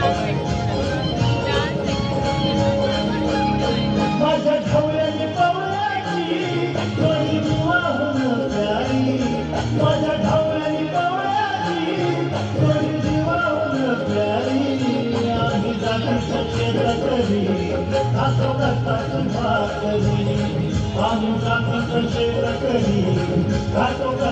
दान देतील दान देतील मोबदला खौलेी पौलाती कोणी जीवाहुन देई वादा खौलेी पौलाती कोणी जीवाहुन देई या हिदान सच्चे बात तरी दान